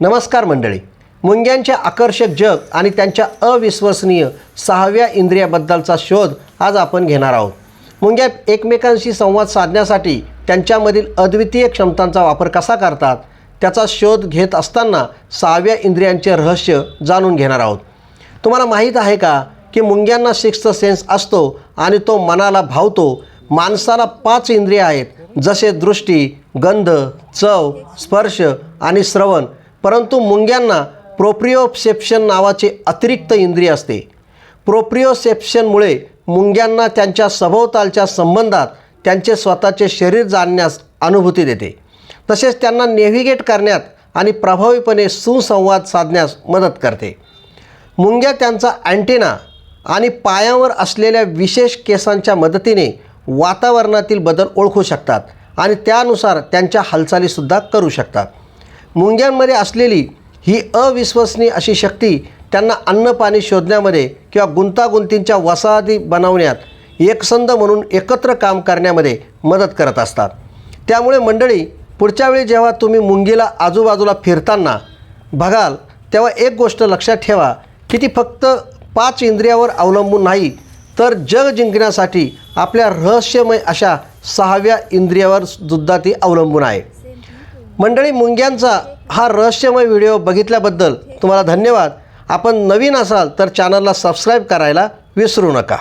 नमस्कार मंडळी. मुंग्यांचे आकर्षक जग आणि त्यांच्या अविश्वसनीय सहाव्या इंद्रियाबद्दलचा शोध आज आपण घेणार आहोत. मुंग्या एकमेकांशी संवाद साधण्यासाठी त्यांच्यामधील अद्वितीय क्षमतांचा वापर कसा करतात त्याचा शोध घेत असताना सहाव्या इंद्रियांचे रहस्य जाणून घेणार आहोत. तुम्हाला माहीत आहे का की मुंग्यांना सिक्स्थ सेन्स असतो आणि तो मनाला भावतो. माणसाला पाच इंद्रिय आहेत जसे दृष्टी गंध चव स्पर्श आणि श्रवण. परंतु मुंग्यांना प्रोप्रिओसेप्शन नावाचे अतिरिक्त इंद्रिय असते. प्रोप्रिओसेप्शनमुळे मुंग्यांना त्यांच्या सभोवतालच्या संबंधात त्यांचे स्वतःचे शरीर जाणण्यास अनुभूती देते. तसेच त्यांना नेव्हिगेट करण्यात आणि प्रभावीपणे सुसंवाद साधण्यास मदत करते. मुंग्या त्यांचा अँटेना आणि पायावर असलेल्या विशेष केसांच्या मदतीने वातावरणातील बदल ओळखू शकतात आणि त्यानुसार त्यांच्या हालचालीसुद्धा करू शकतात. मुंग्यांमध्ये असलेली ही अविश्वसनीय अशी शक्ती त्यांना अन्न पाणी शोधण्यामध्ये किंवा गुंतागुंतींच्या वसाहती बनवण्यात एकसंध म्हणून एकत्र काम करण्यामध्ये मदत करत असतात. त्यामुळे मंडळी पुढच्या वेळी जेव्हा तुम्ही मुंगीला आजूबाजूला फिरताना बघाल तेव्हा एक गोष्ट लक्षात ठेवा की ती फक्त पाच इंद्रियावर अवलंबून नाही तर जग जिंकण्यासाठी आपल्या रहस्यमय अशा सहाव्या इंद्रियावर सुद्धा ती अवलंबून आहे. मंडळी मुंग्यांचा हा रहस्यमय व्हिडिओ बघितल्याबद्दल तुम्हाला धन्यवाद. आपण नवीन असाल तर चॅनलला सबस्क्राईब करायला विसरू नका.